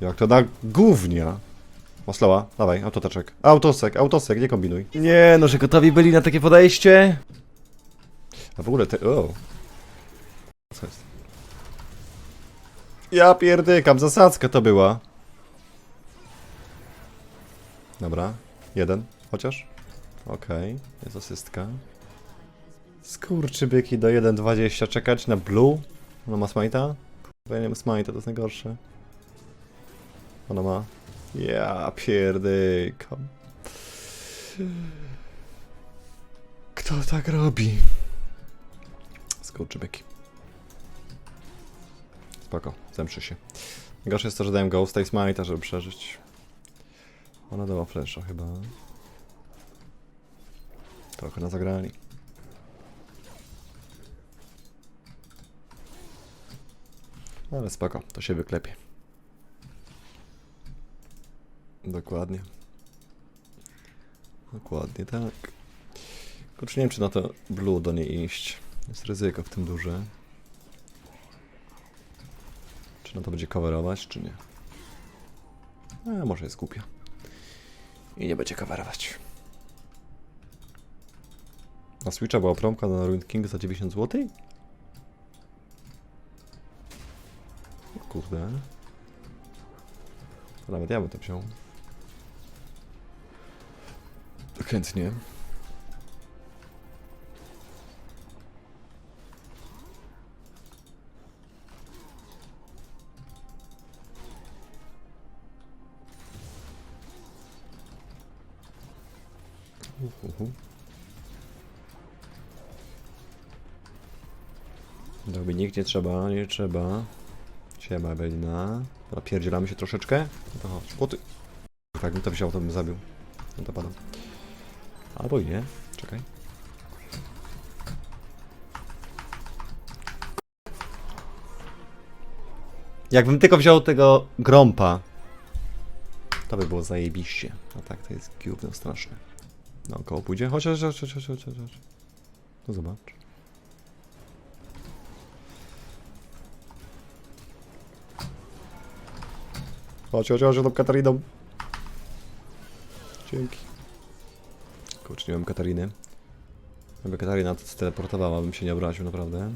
Jak to na gównia. Maslowa, dawaj, autoteczek. Autosek, autosek, nie kombinuj. Nie, no, że gotowi byli na takie podejście? A w ogóle te... O. Co jest? Ja pierdykam, zasadzka to była. Dobra, jeden, chociaż. Okej, jest asystka. Skurczybyki do 1.20, czekać na blue? Ona ma smite'a? Kurwa, ja nie mam smite'a, to jest najgorsze. Ona ma... Ja pierdykam. Kto tak robi? Skurczybyki. Spoko, zemszy się. Gorsze jest to, że dałem Ghosta i Smite'a, żeby przeżyć. Ona dała flesza chyba. Trochę na zagrali. Ale spoko, to się wyklepie. Dokładnie. Dokładnie tak. Kurczę, nie wiem, czy na to blue do niej iść. Jest ryzyko w tym duże. Czy na to będzie coverować, czy nie? A, może jest głupia. I nie będzie coverować. Na Switcha była promka na Ruined King za 90 zł? Kurde. To nawet ja bym to wziął. Chętnie. Uhu. Dominik, nie trzeba, nie trzeba. Siema, Ewelina. Dobra, pierdzielamy się troszeczkę. No to chodź. O ty. Jakbym to wziął, to bym zabił. No to padam. Albo i nie. Czekaj. Jakbym tylko wziął tego grompa, to by było zajebiście. A tak, to jest gówno straszne. No, koło pójdzie. Chodź, chodź, chodź, chodź, chodź, chodź. No zobacz. Chodź, chodź, chodź, tą Katariną. Dzięki. Kurczę, nie mam Katariny. Gdyby Katarina to teleportowała, bym się nie obraził, naprawdę.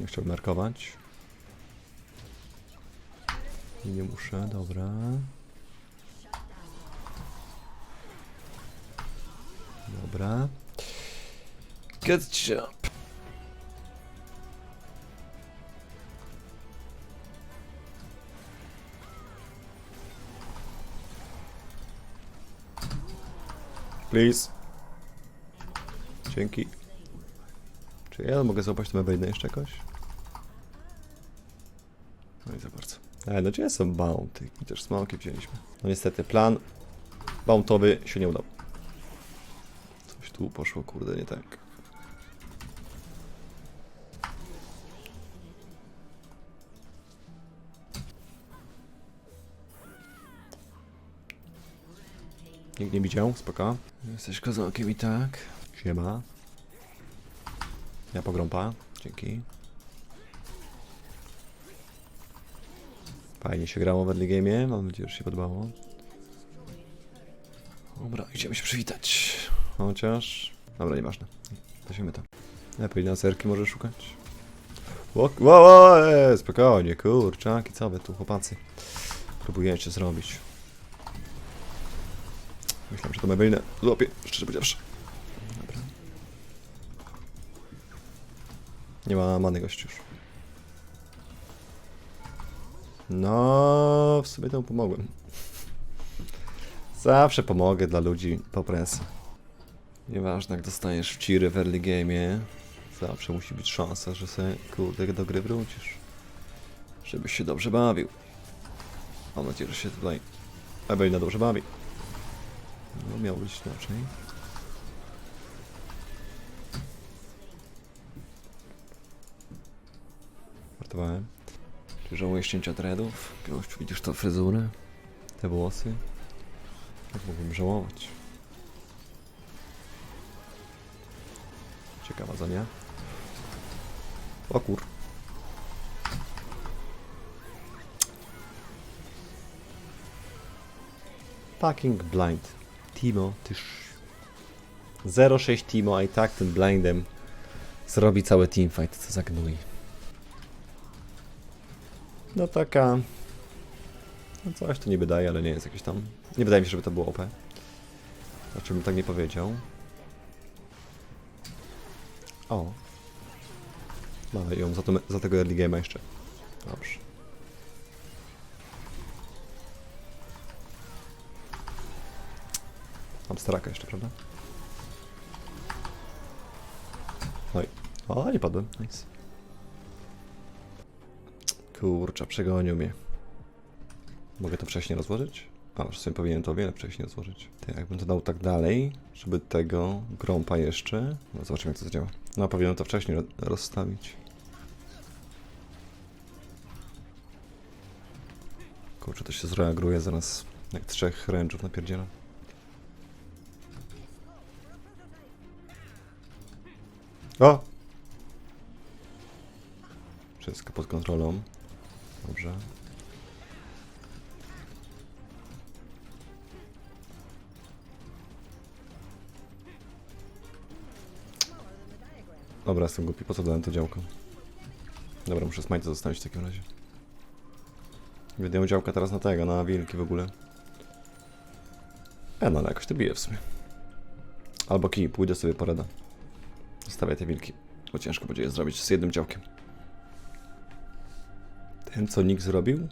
Nie chciałbym markować. I nie muszę, dobra. Dobra. Good job. Please. Dzięki. Czy ja mogę złapać tę mebelę jeszcze jakoś? No i za bardzo. Ale no gdzie są bounty? I też smoki wzięliśmy. No niestety, plan bountowy się nie udał. Coś tu poszło, kurde, nie tak. Nikt nie widział, spoko. Jesteś kozałkiem i tak. Siema. Ja pogrąpa, dzięki. Fajnie się grało w early game, mam nadzieję, że się podobało. Dobra, idziemy się przywitać. Chociaż... Dobra, nieważne. Weźmiemy to. Lepiej na serki może szukać. Ło, e, spokojnie, kurczaki, co wy tu chłopacy próbujecie zrobić. Myślałem, że to mebelinę złapie, szczerze powiedziawszy. Dobra. Nie ma many gościu już. No, w sumie temu pomogłem. Zawsze pomogę dla ludzi po presji. Nieważne jak dostajesz w ciry w early game'ie, zawsze musi być szansa, że sobie kurde do gry wrócisz. Żebyś się dobrze bawił. Mam nadzieję, że się tutaj Ewelina dobrze bawi. No miało być inaczej. Wartowałem. Czy żałuję ścięcia dreadów? Gościu, widzisz tą fryzurę? Te włosy? Jak mógłbym żałować? Ciekawa za nie. O kur... Fucking blind. Timo, tyż... 0,6 Timo, a i tak tym blindem zrobi cały teamfight, co za gnój. No taka... No coś to niby daje, ale nie jest jakieś tam... Nie wydaje mi się, żeby to było OP. Znaczy bym tak nie powiedział. O. Mamy ją za, to, za tego early game'a jeszcze. Dobrze. Mam straka jeszcze, prawda? Oj. O, nie padłem. Nice. Kurczę, przegonił mnie. Mogę to wcześniej rozłożyć? A, w sumie powinienem to o wiele wcześniej rozłożyć. Ty, jakbym to dał tak dalej, żeby tego grąpa jeszcze... No zobaczymy jak to zadziała. No, powinienem to wcześniej ro- rozstawić. Kurczę, to się zreaguje zaraz jak trzech ręczów napierdzielam. O! Wszystko pod kontrolą. Dobrze. Dobra, jestem głupi, po co dałem to działko? Dobra, muszę smajta zostawić w takim razie. Wydają działka teraz na tego, na wilki w ogóle. Ja no, ale jakoś to bije w sumie. Albo kij, pójdę sobie po reda. Zostawię te wilki, bo ciężko będzie je zrobić z jednym działkiem. Ten, co Nick zrobił?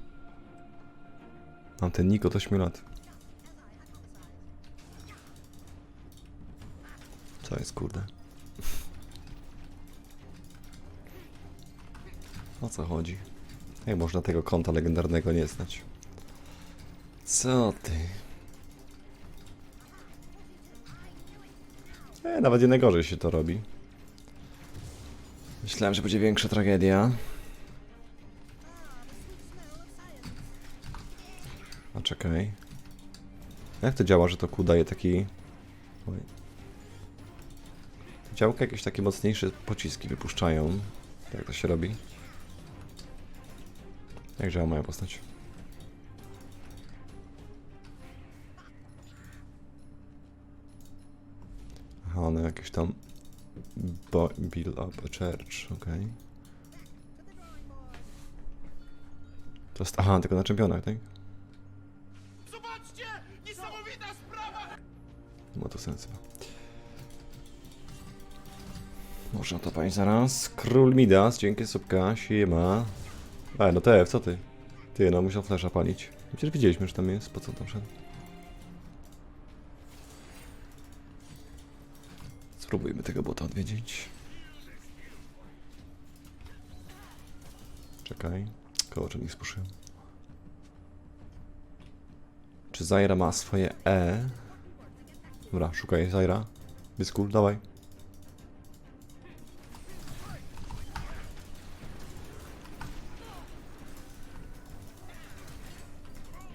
Mam ten Nick od 8 lat. Co jest, kurde? O co chodzi? Jak można tego konta legendarnego nie znać? Co ty? E, nawet nie najgorzej się to robi. Myślałem, że będzie większa tragedia. A czekaj. Jak to działa, że to Q daje taki... Oj. Działka jakieś takie mocniejsze pociski wypuszczają. Jak to się robi? Jak działa moja postać? Aha, one jakieś tam... Bo build up a church, okej. To jest... Aha, tylko na czempionach, tak? Zobaczcie! Niesamowita sprawa! Ma to sens. Można to pani zaraz. Król Midas, dzięki subka, siema. A, no TF, co ty? Ty, no musiał flesza palić. Przecież widzieliśmy, że tam jest, po co tam szedł? Spróbujmy tego bota odwiedzić. Czekaj, koło czym ich spuszyłem. Czy Zaira ma swoje E? Dobra, szukaj Zaira. Cool, dawaj.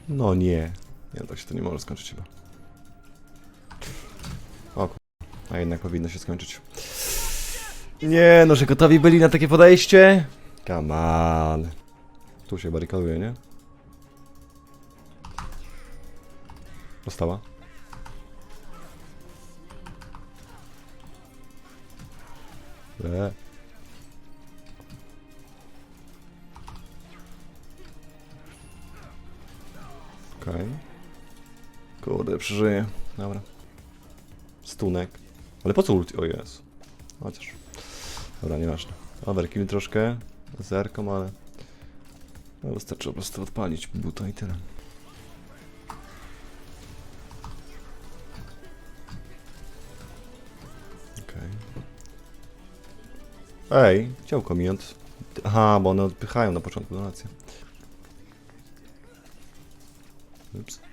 No nie. Nie, tak się to nie może skończyć chyba. A jednak powinno się skończyć. Nie, no że gotowi byli na takie podejście? Come on. Tu się barykaduje, nie? Dostała? Le. Okej. Kurde, przeżyję. Dobra. Stunek. Ale po co ulti? O jest. Chociaż. Dobra, nieważne. Overkill troszkę. Zerką, ale... No, wystarczy po prostu odpalić buta i tyle. Okej. Ej, działko mi od... Aha, bo one odpychają na początku, no racja. Ups.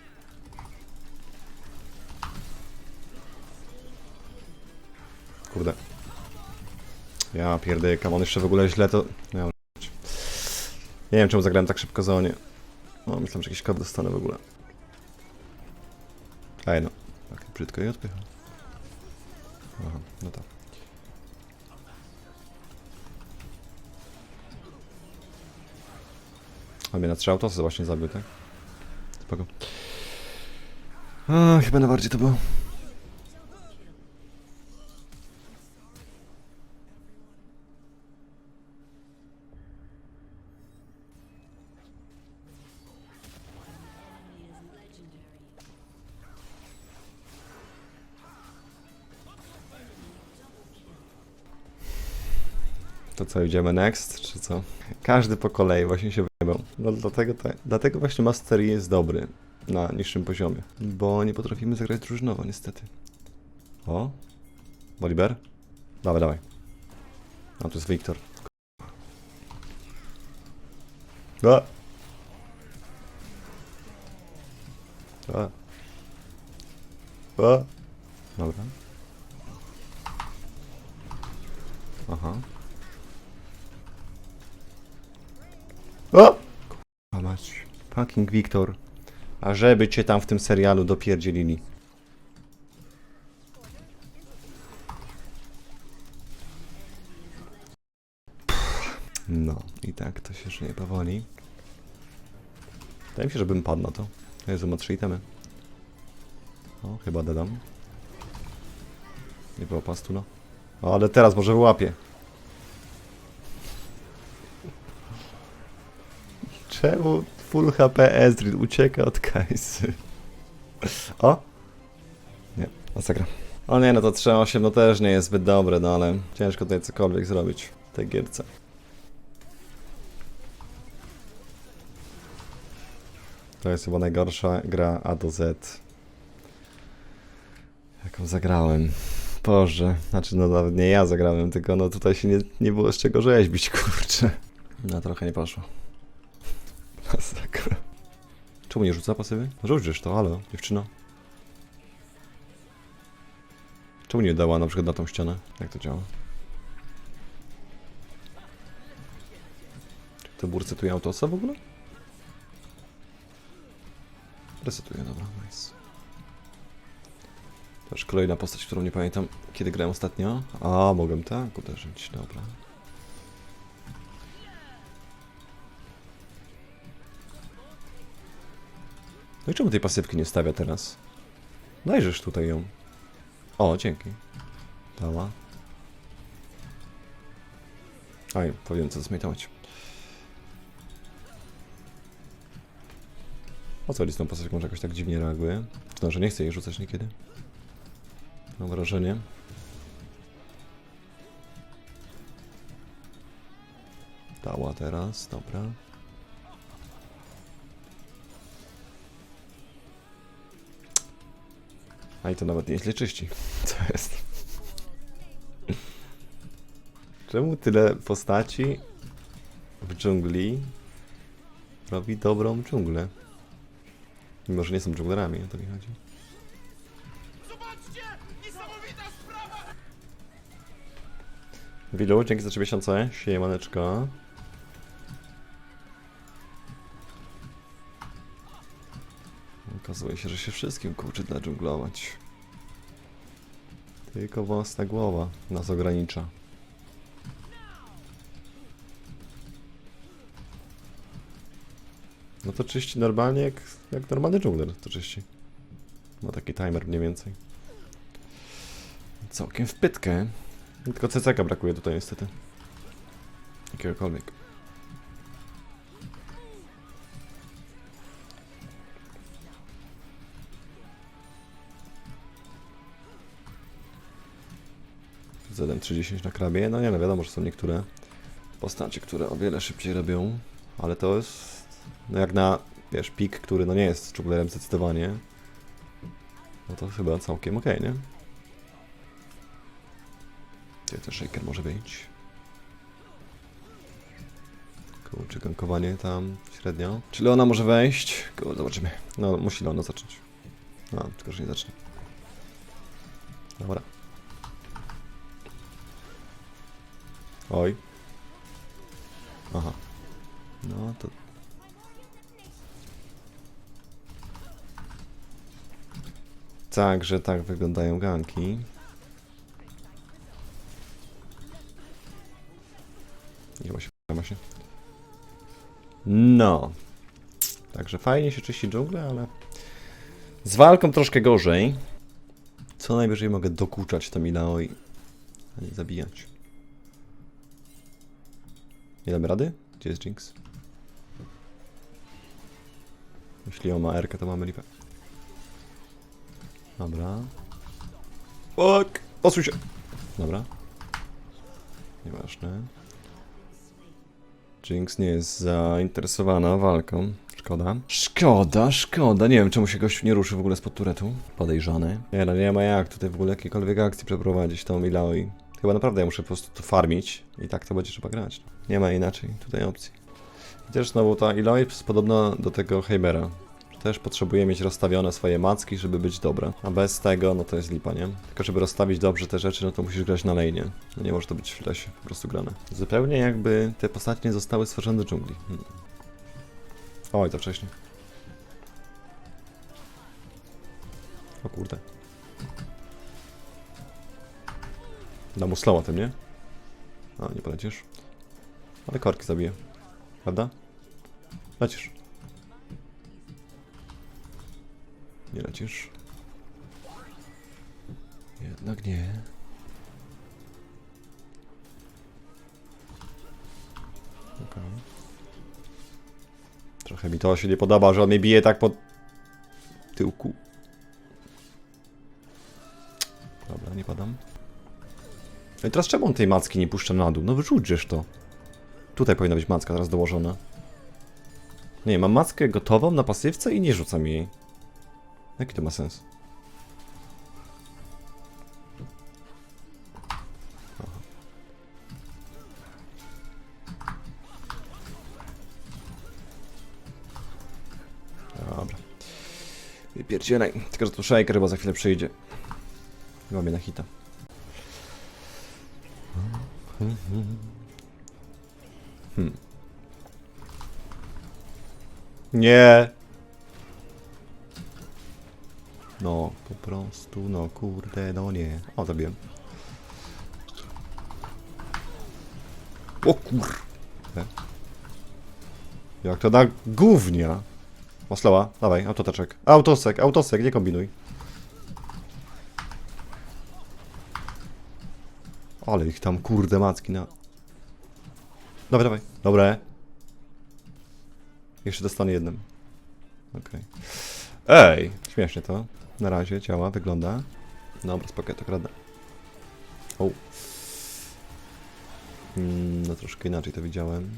Kurde. Ja pierdykam, on jeszcze w ogóle źle to... Ja, nie wiem czemu zagrałem tak szybko za nie. No, myślałem, że jakiś kod dostanę w ogóle. Ej no, tak brzydko i odpycha. Aha, no tak. A mnie na trzy autosy właśnie zabił, tak? Spoko. A, chyba najbardziej to było. Co, idziemy next, czy co? Każdy po kolei właśnie się wyjebał. No dlatego, tak, dlatego właśnie Mastery jest dobry na niższym poziomie. Bo nie potrafimy zagrać drużynowo, niestety. O? Boliber? Dawaj, dawaj. A tu jest Wiktor. A. A. A. Dobra. Aha. O! Kurwa mać. Fucking Wiktor. A żeby cię tam w tym serialu dopierdzielili. No, i tak to się żyje powoli. Wydaje mi się, żebym padł na to. Jezu, ma trzy itemy. O, chyba dodam. Nie było pastu, no. O, ale teraz może wyłapie. Czemu full HP Ezreal ucieka od Kajsy? O! Nie, masakra. O nie, no to 3-8 no też nie jest zbyt dobre, no ale ciężko tutaj cokolwiek zrobić w tej gierce. To jest chyba najgorsza gra A do Z. Jaką zagrałem. Boże, znaczy no nawet nie ja zagrałem, tylko no tutaj się nie, nie było z czego rzeźbić, kurczę. No trochę nie poszło. Masakra. Czemu nie rzuca pasywy? Rzucisz to, halo, dziewczyno. Czemu nie dała na przykład na tą ścianę? Jak to działa? Czy to był resetuje autosa w ogóle? Resetuje, dobra, nice. Też kolejna postać, którą nie pamiętam kiedy grałem ostatnio. A, mogłem tak uderzyć, dobra. No i czemu tej pasywki nie stawia teraz? Dajżesz tutaj ją. O, dzięki. Dała. Aj, powinien co zmietować. O co listą pasywką, że jakoś tak dziwnie reaguje? To, że nie chce jej rzucać niekiedy? Mam wrażenie. Dała teraz, dobra. A i to nawet nieźle czyści. Co jest? Czemu tyle postaci w dżungli robi dobrą dżunglę? Mimo, że nie są dżunglerami, o to mi chodzi. Zobaczcie! Niesamowita sprawa! Wilu, dzięki za 3 miesiące. Siemaneczko. Okazuje się, że się wszystkim kurczy dla dżunglować. Tylko własna głowa nas ogranicza. No to czyści normalnie jak, jak normalny dżungler to czyści. Ma taki timer mniej więcej. Całkiem w pytkę. Tylko CCK brakuje tutaj niestety. Jakiegokolwiek. ZM30 na krabie. No nie no, wiadomo, że są niektóre postacie, które o wiele szybciej robią, ale to jest no jak na, wiesz, pik, który no nie jest dżunglerem zdecydowanie. No to chyba całkiem okej, nie? Gdzie ten shaker może być? Kurczę, gankowanie tam średnio. Czy Leona może wejść? Kurde, zobaczymy. No, musi Leona zacząć. No, tylko że nie zacznie. Dobra. Oj. Aha. No to... Także tak wyglądają ganki. Chyba się się. No. Także fajnie się czyści dżunglę, ale z walką troszkę gorzej. Co najwyżej mogę dokuczać to Milao i a nie zabijać. Nie damy rady? Gdzie jest Jinx? Jeśli on ma R, to mamy lipę. Dobra. Ok! Osuń się! Dobra. Nieważne. Jinx nie jest zainteresowana walką. Szkoda. Szkoda, szkoda. Nie wiem, czemu się gościu nie ruszy w ogóle spod turetu. Podejrzany. Nie no, nie ma jak tutaj w ogóle jakiejkolwiek akcji przeprowadzić tą Milao i... Chyba naprawdę muszę po prostu to farmić i tak to będzie trzeba grać. Nie ma inaczej tutaj opcji. I też znowu ta Eloy jest podobna do tego Heimera. Też potrzebuje mieć rozstawione swoje macki, żeby być dobra. A bez tego, no to jest lipa, nie? Tylko żeby rozstawić dobrze te rzeczy, no to musisz grać na lane'ie. No nie może to być w lesie po prostu grane. Zupełnie jakby te postacie nie zostały stworzone do dżungli. Hmm. Oj, to wcześniej. O kurde. Dam mu slow tym, nie? A, nie polecisz. Ale korki zabije. Prawda? Lecisz. Nie lecisz. Jednak nie. Okej. Trochę mi to się nie podoba, że on mnie bije tak po tyłku. No i teraz czemu on tej macki nie puszcza na dół? No wyrzućesz to. Tutaj powinna być macka teraz dołożona. Nie, mam mackę gotową na pasywce i nie rzucam jej. Jaki to ma sens? Dobra. Wypierdzielaj. Tylko, że tu shaker chyba za chwilę przyjdzie. Chyba na hita. Hmm. Nie. No, po prostu, no kurde, no nie. O, zabiłem. O kur... Jak to na gównia. Maslowa, dawaj, autoteczek. Autosek, autosek, nie kombinuj. Ale ich tam kurde macki na... Dawaj, dawaj. Dobre. Jeszcze dostanę jednym. Okej. Ej, śmiesznie to. Na razie działa, wygląda. Dobra, spokojnie, to kradnę. O. Mm, no troszkę inaczej to widziałem.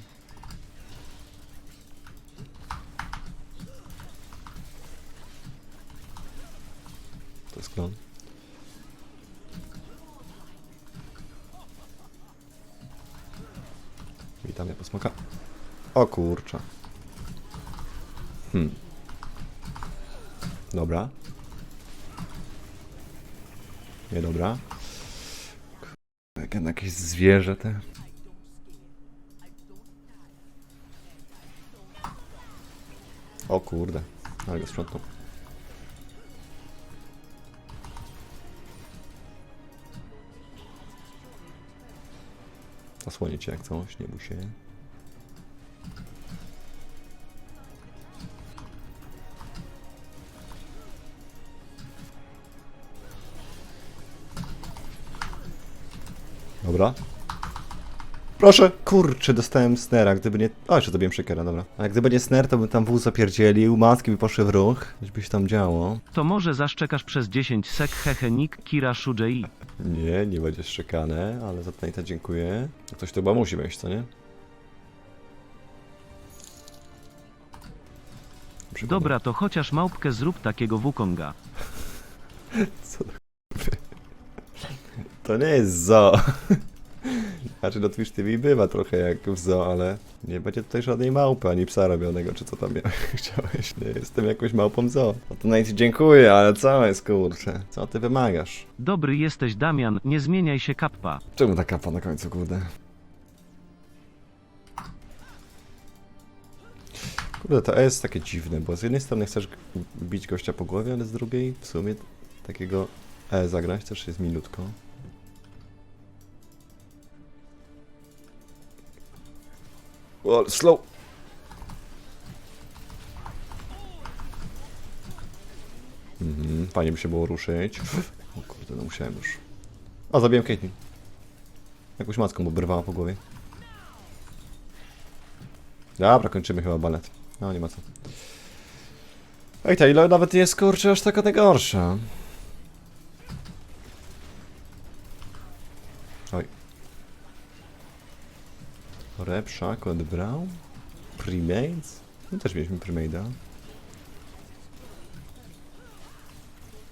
To jest klon. Witam ja posmoka. O kurczę. Hmm. Dobra. Nie dobra. Na jakieś zwierzę te. O kurde. Ale go sprzątnął. Zasłonię cię jak coś, nie bój się. Dobra. Proszę! Kurczę, dostałem snera, gdyby nie... O, jeszcze zrobiłem szykiera, dobra. A gdyby nie sner, to bym tam wóz zapierdzielił, maski by poszły w ruch, coś by się tam działo. To może zaszczekasz przez 10 sek hehe nick Kira Shujei. Nie, nie będzie szczekane, ale za to dziękuję. Ktoś to chyba musi wejść, co nie? Dobra, to chociaż małpkę zrób takiego wukonga. Co do? To nie jest zoo. Znaczy na Twitch TV bywa trochę jak w zoo, ale nie będzie tutaj żadnej małpy, ani psa robionego, czy co tam chciałeś. Nie jestem jakąś małpą zoo. No to najpierw dziękuję, ale co jest kurczę? Co ty wymagasz? Dobry jesteś Damian, nie zmieniaj się kappa. Czemu ta kapa na końcu, kurde? Kurde, to E jest takie dziwne, bo z jednej strony chcesz bić gościa po głowie, ale z drugiej w sumie takiego E zagrać też jest minutko. Well, slow. Mhm, fajnie by się było ruszyć. O kurde, no musiałem już. A, zabiłem Caitlyn. Jakąś macką bo obrywała po głowie. Dobra, kończymy chyba balet. No, nie ma co. Ej, ta ile nawet jest, kurczę, aż taka najgorsza. Oj. Repszak odbrał. Premates? My też mieliśmy premade'a.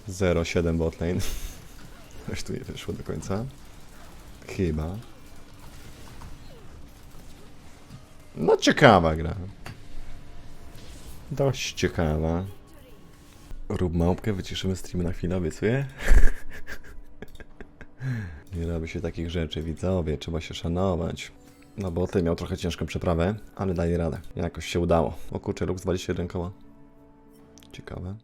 0,7 botlane. Też tu nie wyszło do końca. Chyba. No ciekawa gra. Dość ciekawa. Rób małpkę, wyciszymy streamy na chwilę, obiecuję. Nie robi się takich rzeczy, widzowie, trzeba się szanować. No bo ty miał trochę ciężką przeprawę, ale daje radę. Jakoś się udało. O kurczę, Lux 21 koła. Ciekawe.